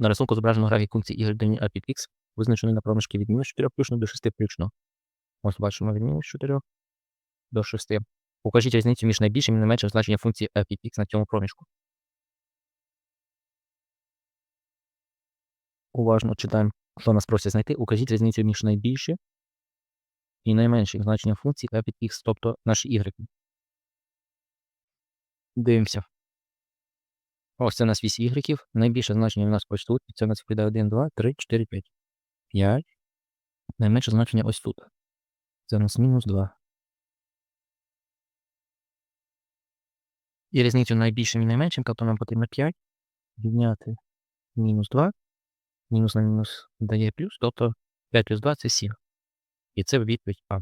На рисунку зображено графік функції y дорівнює a під x, визначений на проміжки від мінус 4 включно до 6 включно. Ось бачимо від мінус 4 до 6. Покажіть різницю між найбільшим і найменшим значенням функції f від x на цьому проміжку. Уважно читаємо, що нас просять знайти. Укажіть різницю між найбільшим і найменшим значенням функції f від x, тобто наші y. Дивимося. Ось це у нас вісь ігреків. Найбільше значення у нас ось тут. І це у нас вийде 1, 2, 3, 4, 5. 5. Найменше значення ось тут. Це у нас мінус 2. І різницю найбільшим і найменшим, тобто нам потрібно 5 відняти мінус 2. Мінус на мінус дає плюс, тобто 5 плюс 2 це 7. І це відповідь А.